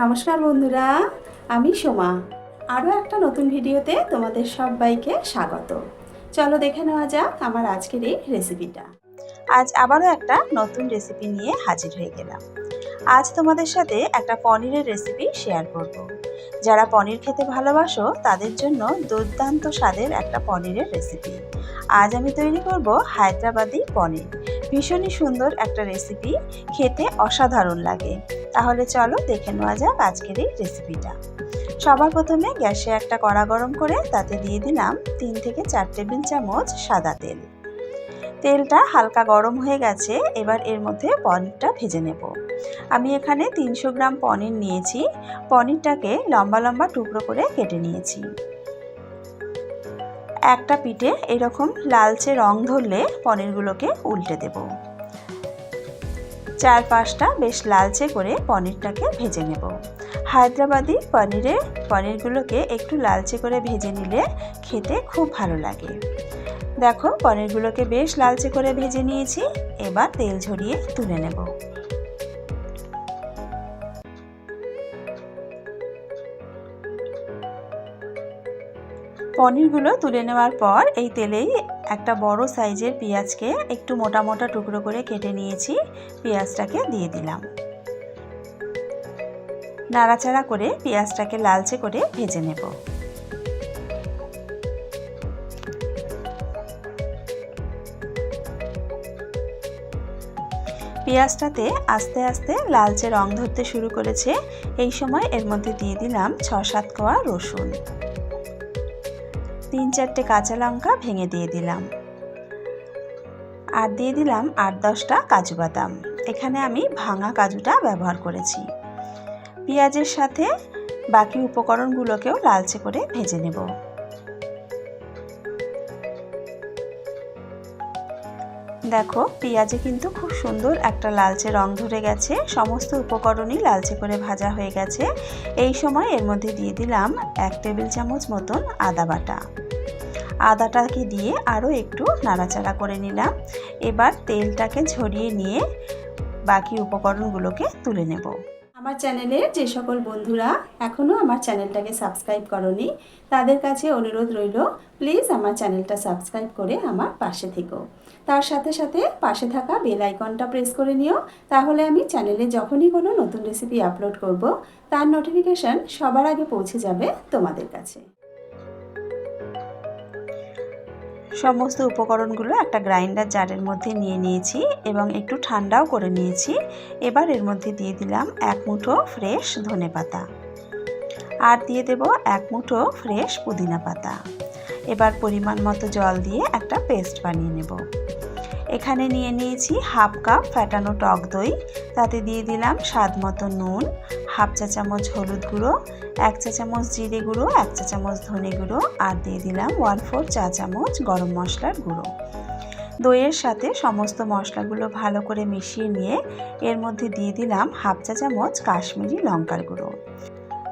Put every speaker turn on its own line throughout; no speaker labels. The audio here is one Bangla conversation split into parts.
নমস্কার বন্ধুরা, আমি সোমা। আরও একটা নতুন ভিডিওতে তোমাদের সবাইকে স্বাগত। চলো দেখে নেওয়া যাক আমার আজকের এই রেসিপিটা। আজ আবারও একটা নতুন রেসিপি নিয়ে হাজির হয়ে গেলাম। আজ তোমাদের সাথে একটা পনিরের রেসিপি শেয়ার করব। যারা পনির খেতে ভালোবাসো, তাদের জন্য দুর্দান্ত স্বাদের একটা পনিরের রেসিপি। আজ আমি তৈরি করব হায়দ্রাবাদি পনির। ভীষণই সুন্দর একটা রেসিপি, খেতে অসাধারণ লাগে। তাহলে চলো দেখে নেওয়া যাক আজকের এই রেসিপিটা সবার প্রথমে গ্যাসে একটা কড়া গরম করে তাতে দিয়ে দিলাম তিন থেকে চার টেবিল চামচ সাদা তেল। তেলটা হালকা গরম হয়ে গেছে, এবার এর মধ্যে পনিরটা ভেজে নেব। আমি এখানে তিনশো গ্রাম পনির নিয়েছি, পনিরটাকে লম্বা লম্বা টুকরো করে কেটে নিয়েছি। একটা পিঠে এরকম লালচে রং ধরলে পনিরগুলোকে উল্টে দেব। চার পাঁচটা বেশ লালচে করে পনিরটাকে ভেজে নেব। হায়দ্রাবাদি পনিরে, পনিরগুলোকে একটু লালচে করে ভেজে নিলে খেতে খুব ভালো লাগে। দেখো, পনিরগুলোকে বেশ লালচে করে ভেজে নিয়েছি। এবার তেল ঝরিয়ে তুলে নেব। পনিরগুলো তুলে নেওয়ার পর এই তেলেই একটা বড় সাইজের পেঁয়াজকে একটু মোটা মোটা টুকরো করে কেটে নিয়েছি, পেঁয়াজটাকে দিয়ে দিলাম। নাড়াচাড়া করে পেঁয়াজটাকে লালচে করে ভেজে নেব। পেঁয়াজটাতে আস্তে আস্তে লালচে রং ধরতে শুরু করেছে, এই সময় এর মধ্যে দিয়ে দিলাম ছ সাত কোয়া রসুন। তিন চারটে কাঁচা লঙ্কা ভেঙে দিয়ে দিলাম। আর দিয়ে দিলাম আট দশটা কাজু বাদাম। এখানে আমি ভাঙা কাজুটা ব্যবহার করেছি। পেঁয়াজের সাথে বাকি উপকরণগুলোকেও লালচে করে ভেজে নেব। দেখো, পেঁয়াজে কিন্তু খুব সুন্দর একটা লালচে রং ধরে গেছে। সমস্ত উপকরণই লালচে করে ভাজা হয়ে গেছে। এই সময় এর মধ্যে দিয়ে দিলাম এক টেবিল চামচ মতন আদা বাটা। আদাটাকে দিয়ে আরও একটু নাড়াচাড়া করে নিলাম। এবার তেলটাকে ঝরিয়ে নিয়ে বাকি উপকরণগুলোকে তুলে নেব। আমার চ্যানেলের যে সকল বন্ধুরা এখনও আমার চ্যানেলটাকে সাবস্ক্রাইব করনি, তাদের কাছে অনুরোধ রইল, প্লিজ আমার চ্যানেলটা সাবস্ক্রাইব করে আমার পাশে থেকো। তার সাথে সাথে পাশে থাকা বেল আইকনটা প্রেস করে নিও। তাহলে আমি চ্যানেলে যখনই কোনো নতুন রেসিপি আপলোড করব, তার নোটিফিকেশান সবার আগে পৌঁছে যাবে তোমাদের কাছে। সমস্ত উপকরণগুলো একটা গ্রাইন্ডার জারের মধ্যে নিয়ে নিয়েছি এবং একটু ঠান্ডাও করে নিয়েছি। এবার এর মধ্যে দিয়ে দিলাম এক মুঠো ফ্রেশ ধনে পাতা। আর দিয়ে দেব এক মুঠো ফ্রেশ পুদিনা পাতা। এবার পরিমাণ মতো জল দিয়ে একটা পেস্ট বানিয়ে নেব। এখানে নিয়ে নিয়েছি হাফ কাপ ফ্যাটানো টক দই। তাতে দিয়ে দিলাম স্বাদ মতো নুন, হাফ চা চামচ হলুদ গুঁড়ো, এক চা চামচ জিরে গুঁড়ো, এক চা চামচ ধনে গুঁড়ো আর দিয়ে দিলাম ওয়ান ফোর চা চামচ গরম মশলার গুঁড়ো। দইয়ের সাথে সমস্ত মশলাগুলো ভালো করে মিশিয়ে নিয়ে এর মধ্যে দিয়ে দিলাম হাফ চা চামচ কাশ্মীরি লঙ্কার গুঁড়ো।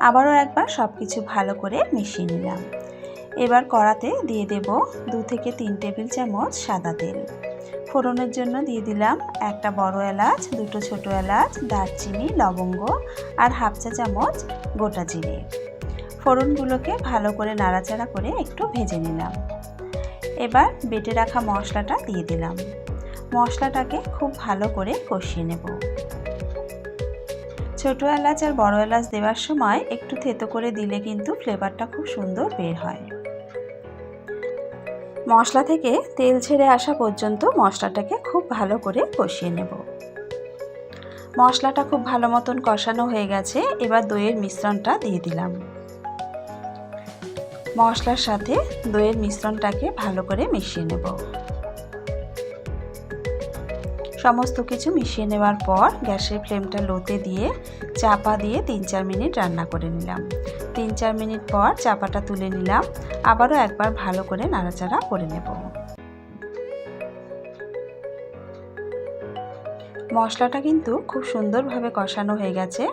আবারও একবার সব কিছু ভালো করে মিশিয়ে নিলাম। এবার কড়াতে দিয়ে দেব দু থেকে তিন টেবিল চামচ সাদা তেল। ফোড়নের জন্য দিয়ে দিলাম একটা বড় এলাচ, দুটো ছোট এলাচ, দারচিনি, লবঙ্গ আর হাফ চা চামচ গোটা জিরে। ফোড়নগুলোকে ভালো করে নাড়াচাড়া করে একটু ভেজে নিলাম। এবার বেটে রাখা মশলাটা দিয়ে দিলাম। মশলাটাকে খুব ভালো করে কষিয়ে নেব। ছোট এলাচ আর বড় এলাচ দেওয়ার সময় একটু থেতো করে দিলে কিন্তু ফ্লেভারটা খুব সুন্দর বের হয়। মশলা থেকে তেল ছেড়ে আসা পর্যন্ত মশলাটাকে খুব ভালো করে কষিয়ে নেব। মশলাটা খুব ভালো মতন কষানো হয়ে গেছে, এবার দইয়ের মিশ্রণটা দিয়ে দিলাম। মশলার সাথে দইয়ের মিশ্রণটাকে ভালো করে মিশিয়ে নেব। সমস্ত কিছু মিশিয়ে নেওয়ার পর গ্যাসের ফ্লেমটা লোতে দিয়ে চাপা দিয়ে তিন চার মিনিট রান্না করে নিলাম। তিন চার মিনিট পর চাপাটা তুলে নিলাম। আবারও একবার ভালো করে নাড়াচাড়া করে নেব। মশলাটা কিন্তু খুব সুন্দরভাবে কষানো হয়ে গেছে।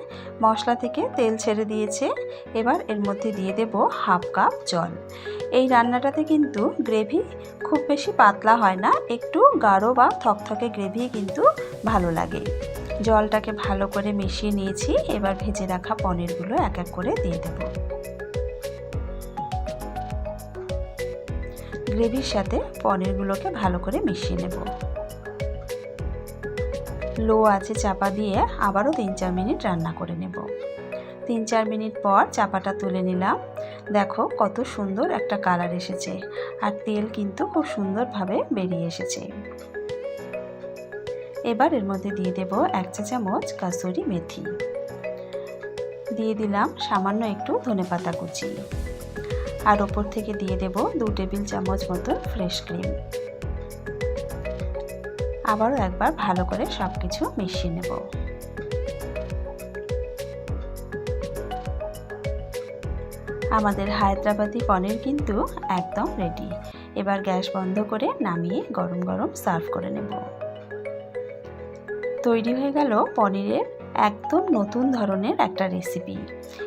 মশলা থেকে তেল ছেড়ে দিয়েছে। এবার এর মধ্যে দিয়ে দেব হাফ কাপ জল। এই রান্নাটাতে কিন্তু গ্রেভি খুব বেশি পাতলা হয় না। একটু গাঢ় বা থকথকে গ্রেভি কিন্তু ভালো লাগে। জলটাকে ভালো করে মিশিয়ে নিয়েছি। এবার ভেজে রাখা পনিরগুলো এক এক করে দিয়ে দেব। গ্রেভির সাথে পনিরগুলোকে ভালো করে মিশিয়ে নেব। লো আছে চাপা দিয়ে আবারও তিন চার মিনিট রান্না করে নেব। তিন চার মিনিট পর চাপাটা তুলে নিলাম। দেখো কত সুন্দর একটা কালার এসেছে। আর তেল কিন্তু খুব সুন্দরভাবে বেরিয়ে এসেছে। এবার এর মধ্যে দিয়ে দেব এক চা চামচ কাসুরি মেথি। দিয়ে দিলাম সামান্য একটু ধনেপাতা কুচি। আর ওপর থেকে দিয়ে দেব দু টেবিল চামচ মতো ফ্রেশ ক্রিম। আবারও একবার ভালো করে সব কিছু মিশিয়ে নেব। আমাদের হায়দ্রাবাদি পনির কিন্তু একদম রেডি এবার গ্যাস বন্ধ করে নামিয়ে গরম গরম সার্ভ করে নেব। তৈরি হয়ে গেল পনিরের একদম নতুন ধরনের একটা রেসিপি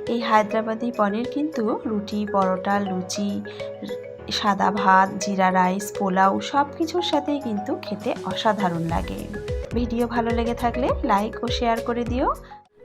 এই হায়দ্রাবাদি পনির কিন্তু রুটি, পরোটা, লুচি, সাদা ভাত, জিরা রাইস, পোলাও সব কিছুর সাথেই কিন্তু খেতে অসাধারণ লাগে। ভিডিও ভালো লেগে থাকলে লাইক ও শেয়ার করে দিও।